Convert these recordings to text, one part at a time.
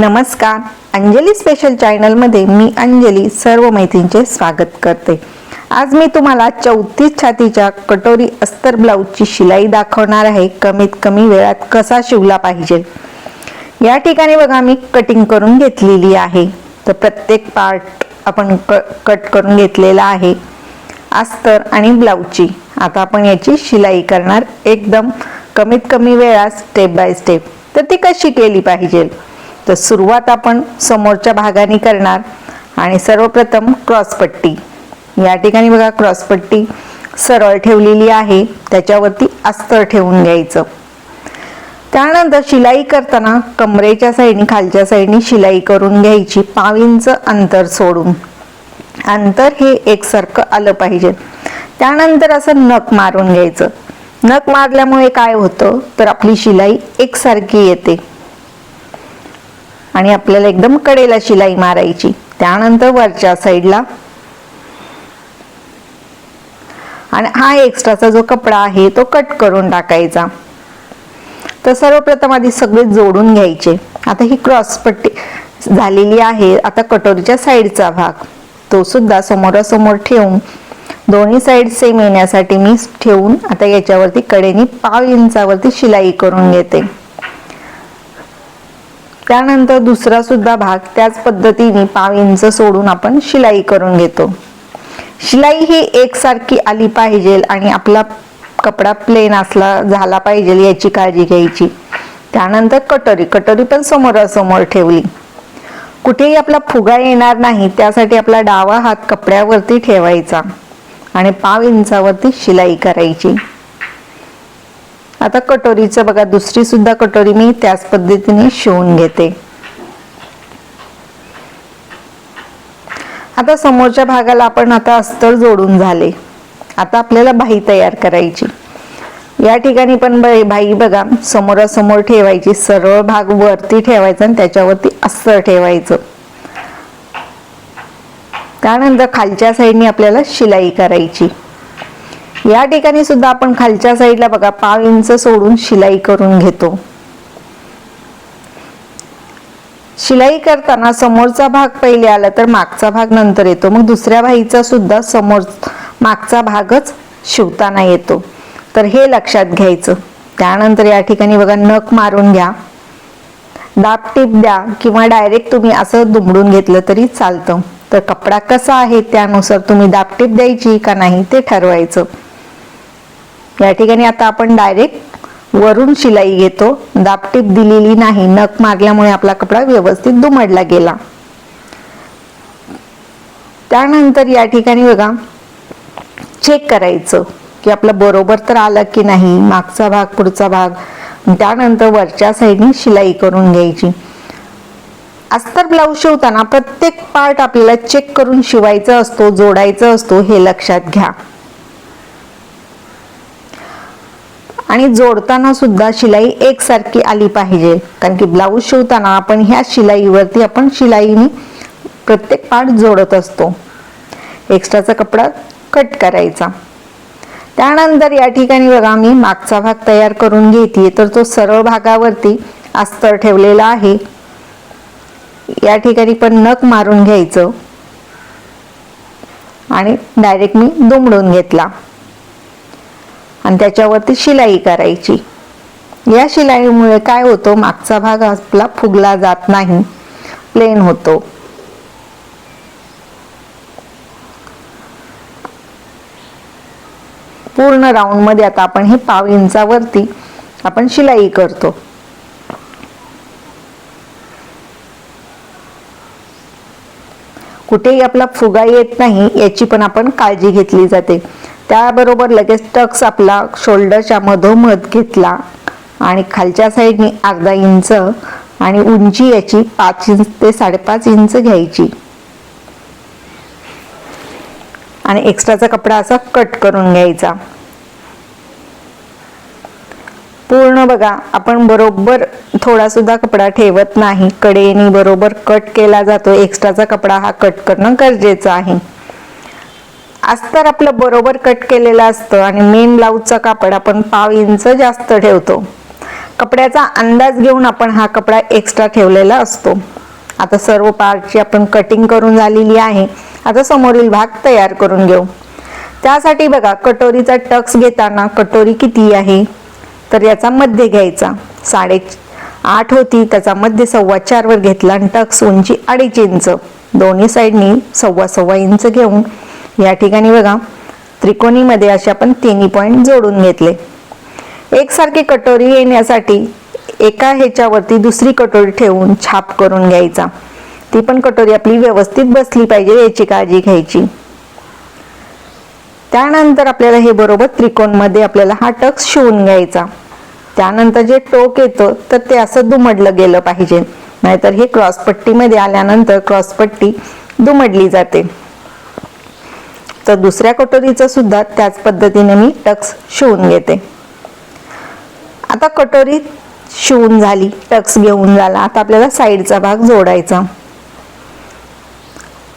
नमस्कार. अंजली स्पेशल चॅनलमध्ये मी अंजली सर्व मैत्रिणींचे स्वागत करते. आज मी तुम्हाला चौतीस छातीच्या कटोरी अस्तर ब्लाऊजची शिलाई दाखवणार आहे. कमीत कमी वेळात कसा शिवला पाहिजे? या ठिकाणी बघा मी कटिंग करून घेतलेली आहे. तर प्रत्येक पार्ट आपण क कट करून घेतलेला आहे. अस्तर आणि ब्लाऊजची. आता आपण याची शिलाई करणार. एकदम कमीत कमी वेळात स्टेप बाय स्टेप तर ती कशी केली पाहिजे? तर सुरुवात आपण समोरच्या भागाने करणार. आणि सर्वप्रथम क्रॉसपट्टी या ठिकाणी बघा क्रॉसपट्टी सरळ ठेवलेली आहे. त्याच्यावरती अस्तर ठेवून घ्यायचं. त्यानंतर शिलाई करताना कमरेच्या साईडनी खालच्या साईडनी शिलाई करून घ्यायची. पावींचं अंतर सोडून. अंतर हे एकसारखं आलं पाहिजे. त्यानंतर असं नख मारून घ्यायचं. नख मारल्यामुळे काय होतं? तर आपली शिलाई एकसारखी येते. आणि आपल्याला एकदम कडेला शिलाई मारायची. त्यानंतर वरच्या साईडला. आणि हा एक्स्ट्राचा जो कपडा आहे तो कट करून टाकायचा. तर सर्वप्रथम आधी सगळे जोडून घ्यायचे. आता ही क्रॉस पट्टी झालेली आहे. आता कटोरीच्या साईडचा भाग. तो सुद्धा समोरासमोर ठेवून. दोन्ही साईड सेम येण्यासाठी मी ठेवून आता याच्यावरती कडेनी पाव इंचावरती शिलाई करून घेते. त्यानंतर दुसरा सुद्धा भाग त्याच पद्धतीने पाव इंच सोडून आपण शिलाई करून घेतो. शिलाई ही एकसारखी आली पाहिजे आणि आपला कपडा प्लेन असला झाला पाहिजे याची काळजी घ्यायची. त्यानंतर कटोरी कटोरी पण समोरासमोर ठेवली. कुठेही आपला फुगा येणार नाही त्यासाठी आपला डावा हात कपड्यावरती ठेवायचा आणि पाव इंचावरती शिलाई करायची. आता कटोरीचं बघा दुसरी सुद्धा कटोरी मी त्याच पद्धतीने शिवून घेते. आता समोरच्या भागाला आपण आता अस्तर जोडून झाले. आता आपल्याला भाई तयार करायची. या ठिकाणी पण भाई बघा समोरासमोर ठेवायची सरळ भाग वरती ठेवायचा आणि त्याच्यावरती अस्तर ठेवायचं. त्यानंतर खालच्या साईडने आपल्याला शिलाई करायची. या ठिकाणी सुद्धा आपण खालच्या साईडला बघा पाव इंच सोडून शिलाई करून घेतो. शिलाई करताना समोरचा भाग पहिले आला तर मागचा भाग नंतर येतो. मग दुसऱ्या भाईचा सुद्धा समोर मागचा भागच शिवताना येतो. तर हे लक्षात घ्यायचं. त्यानंतर या ठिकाणी बघा नख मारून घ्या. दाब टीप द्या किंवा डायरेक्ट तुम्ही असं दुमडून घेतलं तरी चालतं. तर कपडा कसा आहे त्यानुसार तुम्ही दाबटीप द्यायची का नाही ते ठरवायचं. या ठिकाणी आता आपण डायरेक्ट वरून शिलाई घेतो. दाबटीप दिलेली नाही. नख मारल्यामुळे आपला कपडा व्यवस्थित दुमडला गेला. त्यानंतर या ठिकाणी बघा चेक करायचं की आपलं बरोबर तर आलं की नाही मागचा भाग पुढचा भाग. त्यानंतर वरच्या साईडने शिलाई करून घ्यायची. अस्तर ब्लाऊज शिवताना प्रत्येक पार्ट आपल्याला चेक करून शिवायचा असतो जोडायचा असतो हे लक्षात घ्या. आणि जोडताना सुद्धा शिलाई एकसारखी आली पाहिजे. कारण की ब्लाऊज शिवताना आपण ह्या शिलाईवरती आपण शिलाईने प्रत्येक पार्ट जोडत असतो. एक्स्ट्राचा कपडा कट करायचा. त्यानंतर या ठिकाणी बघा मी मागचा भाग तयार करून घेते तर तो सरळ भागावरती अस्तर ठेवलेला आहे. या ठिकाणी पण नख मारून घ्यायचं. आणि डायरेक्ट मी दुमडून घेतला. आणि त्याच्यावरती शिलाई करायची. या शिलाईमुळे काय होतो मागचा भाग आपला फुगला जात नाही. प्लेन होतो. पूर्ण राऊंडमध्ये आता आपण हे पाव इंचावरती आपण शिलाई करतो. कुठेही आपला फुगा येत नाही याची पण आपण काळजी घेतली जाते. त्याबरोबर लगेच टक्स आपला शोल्डरच्या मधोमध घेतला आणि खालच्या साईडने अर्धा इंच आणि उंची याची पाच इंच ते साडेपाच इंच घ्यायची. आणि एक्स्ट्राचा कपडा असा कट करून घ्यायचा. पूर्ण बघा आपण बरोबर थोडा सुद्धा कपडा ठेवत नाही. कडेने बरोबर कट केला जातो. एक्स्ट्राचा कपडा हा कट करणं गरजेचं आहे. अस्तर आपलं बरोबर कट केलेलं असतं आणि मेन ब्लाऊजचा कापड आपण पाव इंच जास्त ठेवतो. कपड्याचा अंदाज घेऊन आपण हा कपडा एक्स्ट्रा ठेवलेला असतो. आता सर्व पार्टची आपण कटिंग करून झालेली आहे. आता समोरील भाग तयार करून घेऊ. त्यासाठी बघा कटोरीचा टक्स घेताना कटोरी किती आहे? तर याचा मध्य घ्यायचा. साडे आठ होती त्याचा मध्य सव्वा चारवर घेतला आणि टक्स उंची अडीच इंच. दोन्ही साईडनी सव्वा सव्वा इंच घेऊन या ठिकाणी बघा त्रिकोणीमध्ये असे आपण तिन्ही पॉईंट जोडून घेतले. एकसारखी कटोरी येण्यासाठी एका ह्याच्यावरती दुसरी कटोरी ठेवून छाप करून घ्यायचा. ती पण कटोरी आपली व्यवस्थित बसली पाहिजे याची काळजी घ्यायची. त्यानंतर आपल्याला हे बरोबर त्रिकोणमध्ये आपल्याला हा टक्स शिवून घ्यायचा. त्यानंतर जे टोक येतं तर ते असं दुमडलं गेलं पाहिजे. नाहीतर हे क्रॉसपट्टीमध्ये आल्यानंतर क्रॉसपट्टी दुमडली जाते. तर दुसऱ्या कटोरीचं सुद्धा त्याच पद्धतीने मी टक्स शिवून घेते. आता कटोरी शिवून झाली टक्स घेऊन झाला. आता आपल्याला साईडचा भाग जोडायचा.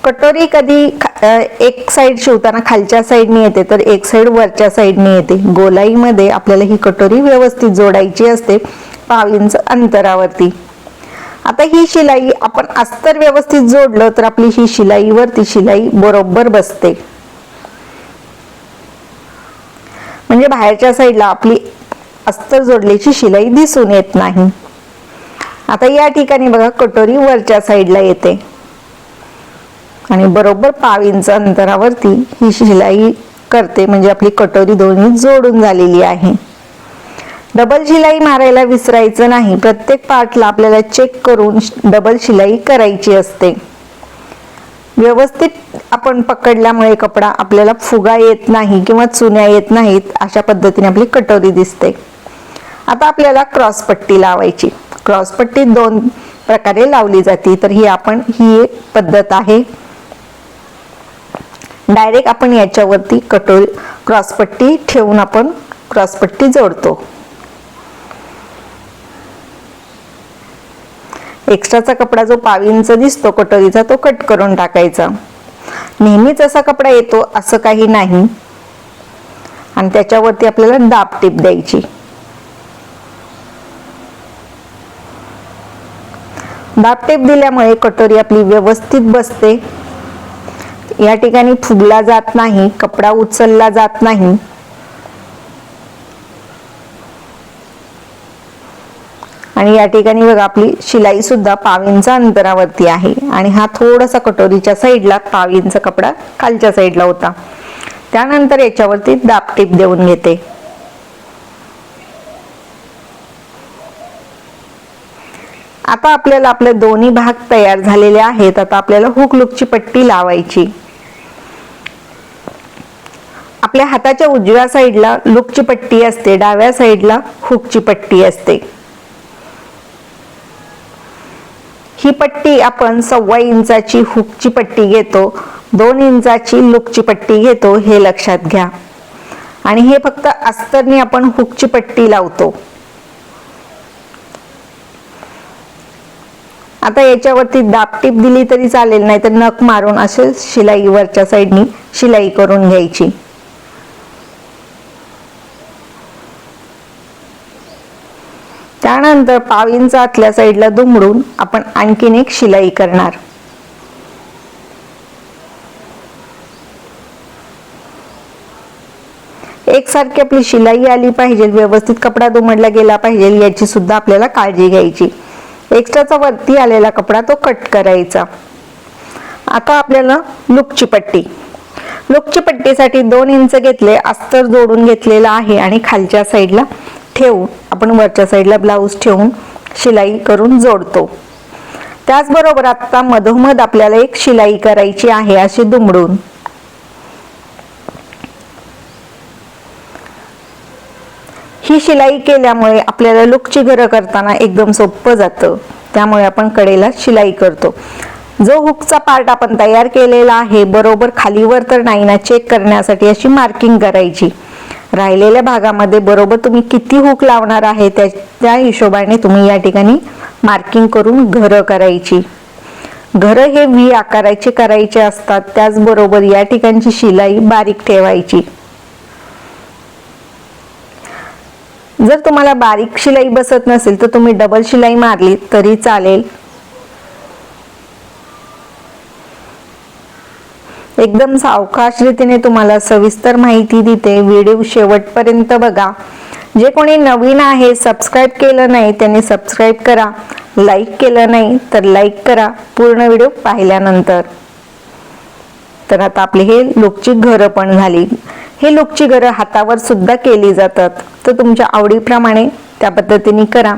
कटोरी कधी एक साईड शिवताना खालच्या साईडने येते तर एक साईड वरच्या साईडने येते. गोलाईमध्ये आपल्याला ही कटोरी व्यवस्थित जोडायची असते पाव इंच अंतरावरती. आता ही शिलाई आपण अस्तर व्यवस्थित जोडलं तर आपली ही शिलाईवरती शिलाई बरोबर बसते. म्हणजे बाहेरच्या साईडला आपली अस्तर जोडल्याची शिलाई दिसून येत नाही. आता या ठिकाणी बघा कटोरी वरच्या साईडला येते. आणि बरोबर पाव इंच अंतरावरती ही शिलाई करते म्हणजे आपली कटोरी दोन्ही जोडून झालेली आहे. डबल शिलाई मारायला विसरायचं नाही. प्रत्येक पार्टला आपल्याला चेक करून डबल शिलाई करायची असते. व्यवस्थित आपण पकडल्यामुळे कपडा आपल्याला फुगा येत नाही किंवा चुन्या येत नाहीत अशा पद्धतीने आपली कटोरी दिसते. आता आपल्याला क्रॉसपट्टी लावायची. क्रॉसपट्टी दोन प्रकारे लावली जाते. तर ही आपण ही एक पद्धत आहे. डायरेक्ट आपण याच्यावरती कटोरी क्रॉसपट्टी ठेवून आपण क्रॉसपट्टी जोडतो. एक्स्ट्राचा कपडा जो पावींच दिसतो कटोरीचा तो कट करून टाकायचा. नेहमीच असा कपडा येतो असं काही नाही. आणि त्याच्यावरती आपल्याला दाब टीप द्यायची. दाब टेप दिल्यामुळे कटोरी आपली व्यवस्थित बसते. या ठिकाणी फुगला जात नाही कपडा उचलला जात नाही. आणि या ठिकाणी बघा आपली शिलाई सुद्धा पाव अंतरावरती आहे. आणि हा थोडासा कटोरीच्या साईडला पावींचा कपडा खालच्या साईडला होता. त्यानंतर याच्यावरती दाबटीप देऊन घेते. आता आपल्याला आपले दोन्ही भाग तयार झालेले आहेत. आता आपल्याला हुक लुकची पट्टी लावायची. आपल्या हाताच्या उजव्या साईडला लुकची पट्टी असते डाव्या साईडला हुकची पट्टी असते. ही पट्टी आपण सव्वा इंचाची हुकची पट्टी घेतो दोन इंचाची लुकची पट्टी घेतो हे लक्षात घ्या. आणि हे फक्त अस्तरने आपण हुकची पट्टी लावतो. आता याच्यावरती दाबटीप दिली तरी चालेल नाही तर नख मारून असे शिलाई वरच्या साईडनी शिलाई करून घ्यायची. त्यानंतर पाव इंच आतल्या साईडला दुमडून आपण आणखीन एक शिलाई करणार. एकसारखी आपली शिलाई आली पाहिजे व्यवस्थित कपडा दुमडला गेला पाहिजे याची सुद्धा आपल्याला काळजी घ्यायची. एक्स्ट्राचा वरती आलेला कपडा तो कट करायचा. आता आपल्याला लुकची पट्टी. लुकची पट्टीसाठी दोन इंच घेतले अस्तर जोडून घेतलेला आहे आणि खालच्या साईडला ठेवून आपण वरच्या साईडला ब्लाऊज ठेवून शिलाई करून जोडतो. त्याचबरोबर आता मधोमध आपल्याला एक शिलाई करायची आहे अशी दुमडून. ही शिलाई केल्यामुळे आपल्याला लुकची घरं करताना एकदम सोपं जातं. त्यामुळे आपण कडेला शिलाई करतो. जो हुकचा पार्ट आपण तयार केलेला आहे बरोबर खालीवर तर नाही ना चेक करण्यासाठी अशी मार्किंग करायची. राहिलेल्या भागामध्ये बरोबर तुम्ही किती हुक लावणार आहे त्या त्या हिशोबाने तुम्ही या ठिकाणी मार्किंग करून घरं करायची. घरं हे व्ही आकाराचे करायचे असतात. त्याचबरोबर या ठिकाणची शिलाई बारीक ठेवायची. जर तुम्हाला बारीक शिलाई बसत नसेल तर तुम्ही डबल शिलाई मारली तरी चालेल. एकदम सावकाश रीतीने तुम्हाला सविस्तर माहिती देते. व्हिडिओ शेवटपर्यंत बघा. जे कोणी नवीन आहे सबस्क्राईब केलं नाही त्यांनी सबस्क्राईब करा. लाईक केलं नाही तर लाईक करा. पूर्ण व्हिडिओ पाहिल्यानंतर. तर आता आपली हे लुकची घरं पण झाली. हे लुकची घरं हातावर सुद्धा केली जातात. तर तुमच्या आवडीप्रमाणे त्या पद्धतीने करा.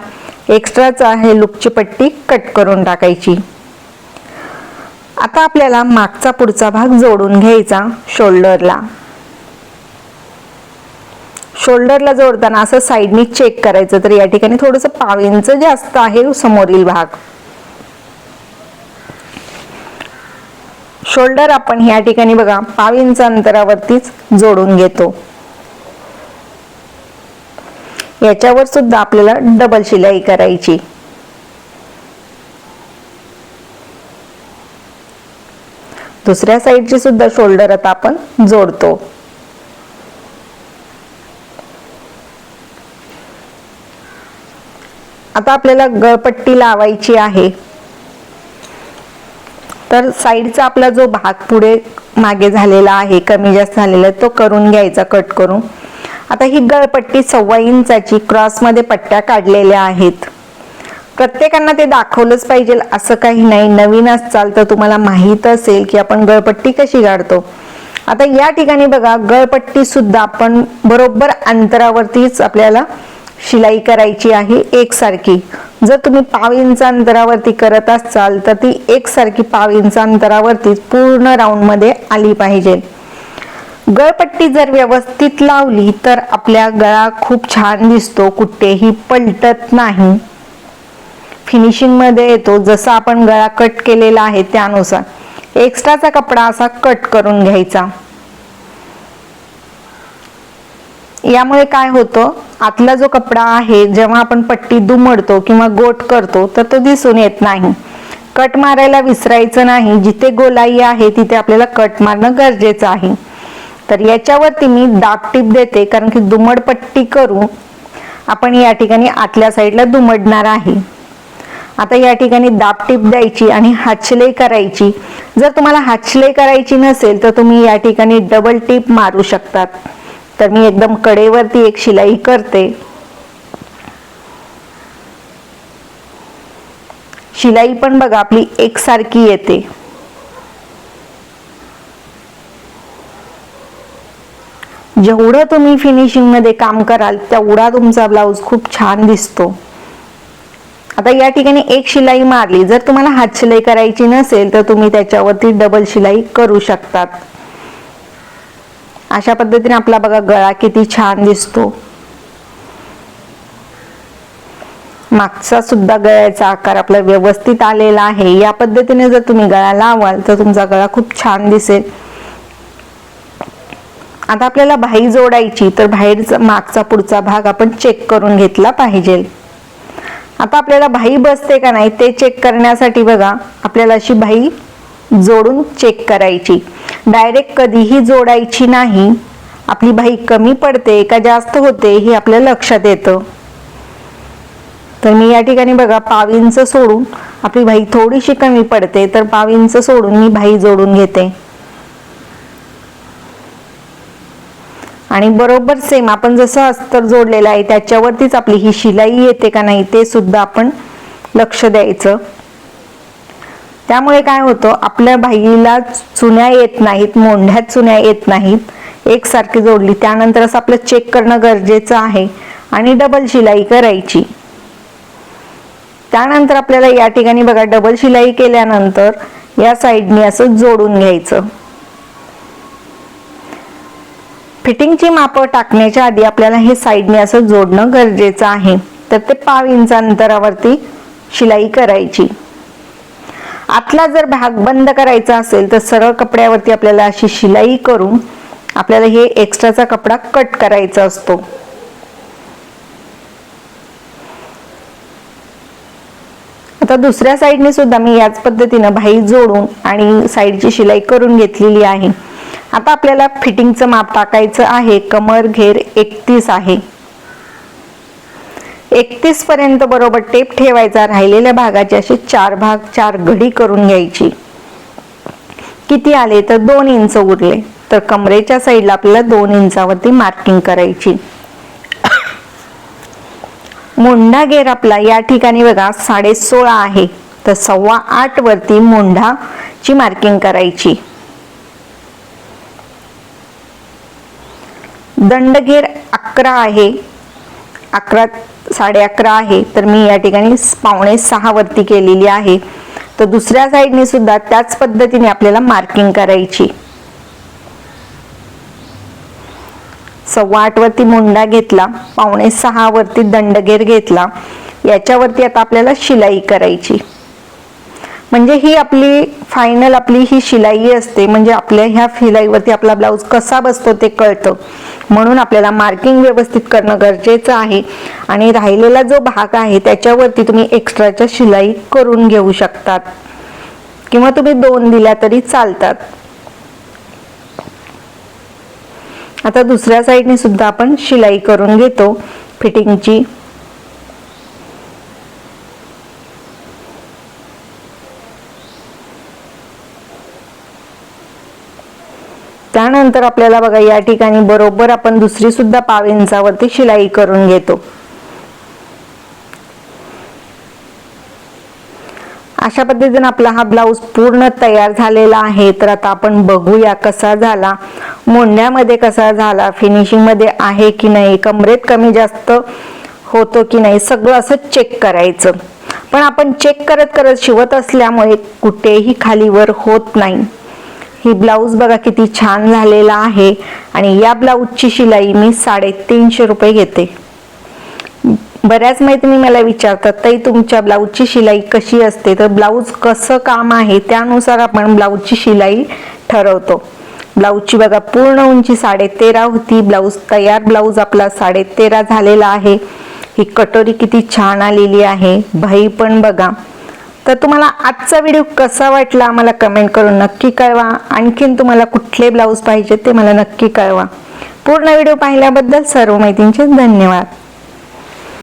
एक्स्ट्राचा हे लुकची पट्टी कट करून टाकायची. आता आपल्याला मागचा पुढचा भाग जोडून घ्यायचा शोल्डरला. शोल्डरला जोडताना असं साईडनी चेक करायचं तर या ठिकाणी थोडंसं पाव इंच जास्त आहे समोरील भाग. शोल्डर आपण ह्या ठिकाणी बघा पाव इंच अंतरावरतीच जोडून घेतो. याच्यावर सुद्धा आपल्याला डबल शिलाई करायची. दुसऱ्या साईडची सुद्धा शोल्डर आता आपण जोडतो. आता आपल्याला गळपट्टी लावायची आहे. तर साईडचा आपला जो भाग पुढे मागे झालेला आहे कमी जास्त झालेला तो करून घ्यायचा कट करून. आता ही गळपट्टी सव्वा इंचाची क्रॉसमध्ये पट्ट्या काढलेल्या आहेत. प्रत्येकांना ते दाखवलंच पाहिजे असं काही नाही. नवीन असाल तर तुम्हाला माहीत असेल की आपण गळपट्टी कशी काढतो आता या ठिकाणी बघा गळपट्टी सुद्धा आपण बरोबर अंतरावरतीच आपल्याला शिलाई करायची आहे एकसारखी. जर तुम्ही पाव इंच अंतरावरती करत असाल तर ती एकसारखी पाव इंच अंतरावरतीच पूर्ण राऊंडमध्ये आली पाहिजे. गळपट्टी जर व्यवस्थित लावली तर आपल्या गळा खूप छान दिसतो कुठेही पलटत नाही. फिनिशिंगमध्ये येतो जसा आपण गळा कट केलेला आहे त्यानुसार. एक्स्ट्राचा कपडा असा कट करून घ्यायचा. यामुळे काय होतं आतला जो कपडा आहे जेव्हा आपण पट्टी दुमडतो किंवा गोट करतो तर तो दिसून येत नाही. कट मारायला विसरायचं नाही. जिथे गोलाई आहे तिथे आपल्याला कट मारणं गरजेचं आहे. तर याच्यावरती मी दाब टीप देते कारण की दुमड पट्टी आपण या ठिकाणी आतल्या साईडला दुमडणार आहे. आता या ठिकाणी दाब टीप द्यायची आणि हातशिलाई करायची. जर तुम्हाला हातशिलाई करायची नसेल तर तुम्ही या ठिकाणी डबल टीप मारू शकतात. तर मी एकदम कडेवरती एक शिलाई करते. शिलाई पण बघा आपली एकसारखी येते. जेवढं तुम्ही फिनिशिंगमध्ये काम कराल तेवढा तुमचा ब्लाऊज खूप छान दिसतो. आता या ठिकाणी एक शिलाई मारली. जर तुम्हाला हात शिलाई करायची नसेल तर तुम्ही त्याच्यावरती डबल शिलाई करू शकतात. अशा पद्धतीने आपला बघा गळा किती छान दिसतो. मागचा सुद्धा गळ्याचा आकार आपला व्यवस्थित आलेला आहे. या पद्धतीने जर तुम्ही गळा लावाल तर तुमचा गळा खूप छान दिसेल. आता आपल्याला भाई जोडायची तर बाहेरचा मागचा पुढचा भाग आपण चेक करून घेतला पाहिजे. आता आपल्याला भाई बसते का नाही ते चेक करण्यासाठी बघा. आपल्याला अशी भाई जोडून चेक करायची. डायरेक्ट कधीही जोडायची नाही. आपली भाई कमी पडते का जास्त होते हे आपल्या लक्षात येतं. तर मी या ठिकाणी बघा पाव इंच सोडून आपली भाई थोडीशी कमी पडते तर पाव इंच सोडून मी भाई जोडून घेते. आणि बरोबर सेम आपण जसं अस्तर जोडलेलं आहे त्याच्यावरतीच आपली ही शिलाई येते का नाही ते सुद्धा आपण लक्ष द्यायचं. त्यामुळे काय होतं आपल्या बाईला चुन्या येत नाहीत मोंढ्यात चुन्या येत नाहीत एकसारखी जोडली. त्यानंतर असं आपलं चेक करणं गरजेचं आहे आणि डबल शिलाई करायची. त्यानंतर आपल्याला या ठिकाणी बघा डबल शिलाई केल्यानंतर या साईडने असं जोडून घ्यायचं. फिटिंगची मापं टाकण्याच्या आधी आपल्याला हे साईडने असं जोडणं गरजेचं आहे. तर ते पाव इंच अंतरावरती शिलाई करायची. आतला जर भाग बंद करायचा असेल तर सरळ कपड्यावरती आपल्याला अशी शिलाई करून आपल्याला हे एक्स्ट्राचा कपडा कट करायचा असतो. आता दुसऱ्या साईडने सुद्धा मी याच पद्धतीनं भाई जोडून आणि साईडची शिलाई करून घेतलेली आहे. आता आपल्याला फिटिंगचं माप टाकायचं आहे. कमर घेर एकतीस आहे. एकतीस पर्यंत बरोबर टेप ठेवायचा. राहिलेल्या भागाचे असे चार भाग चार घडी करून घ्यायची. किती आले तर दोन इंच उरले. तर कमरेच्या साईडला आपल्याला दोन इंचावरती मार्किंग करायची. मोंढा घेर आपला या ठिकाणी बघा साडे सोळा आहे. तर सव्वा आठ वरती मोंढाची मार्किंग करायची. दंडघेर अकरा आहे. अकरा साडे अकरा आहे. तर मी या ठिकाणी पावणे सहा वरती केलेली आहे. तर दुसऱ्या साईडने सुद्धा त्याच पद्धतीने आपल्याला मार्किंग करायची. सव्वा आठ वरती मुंडा घेतला पावणे सहा वरती दंडगेर घेतला याच्यावरती आता आपल्याला शिलाई करायची. म्हणजे ही आपली फायनल आपली ही शिलाई असते. म्हणजे आपल्या ह्या शिलाईवरती आपला ब्लाऊज कसा बसतो ते कळतं. म्हणून आपल्याला मार्किंग व्यवस्थित करणं गरजेचं आहे. आणि राहिलेला जो भाग आहे त्याच्यावरती तुम्ही एक्स्ट्राच्या शिलाई करून घेऊ शकतात. किंवा तुम्ही दोन दिल्या तरी चालतात. आता दुसऱ्या साईडने सुद्धा आपण शिलाई करून घेतो. फिटिंगची त्यानंतर आपल्याला बघा या ठिकाणी बरोबर आपण दुसरी सुद्धा पाव इंचावरती शिलाई करून घेतो. अशा पद्धतीने आपला हा ब्लाऊज पूर्ण तयार झालेला आहे. तर आता आपण बघूया कसा झाला मोंड्यामध्ये कसा झाला फिनिशिंगमध्ये आहे की नाही कमरेत कमी जास्त होतो की नाही सगळं असं चेक करायचं. पण आपण चेक करत करत शिवत असल्यामुळे कुठेही खालीवर होत नाही. ही ब्लाऊज बघा किती छान झालेला आहे. आणि या ब्लाऊजची शिलाई मी साडेतीनशे रुपये घेते. बऱ्याच मैत्रिणी मला विचारतात ताई तुमच्या ब्लाऊजची शिलाई कशी असते? तर ब्लाऊज कसं काम आहे त्यानुसार आपण ब्लाऊजची शिलाई ठरवतो. ब्लाऊजची बघा पूर्ण उंची साडे तेरा होती. ब्लाऊज तयार ब्लाऊज आपला साडेतेरा झालेला आहे. ही कटोरी किती छान आलेली आहे. भाई पण बघा. तर तुम्हाला आजचा व्हिडिओ कसा वाटला मला कमेंट करून नक्की कळवा. आणखीन तुम्हाला कुठले ब्लाऊज पाहिजे ते मला नक्की कळवा. पूर्ण व्हिडिओ पाहिल्याबद्दल सर्व माहितींचे धन्यवाद.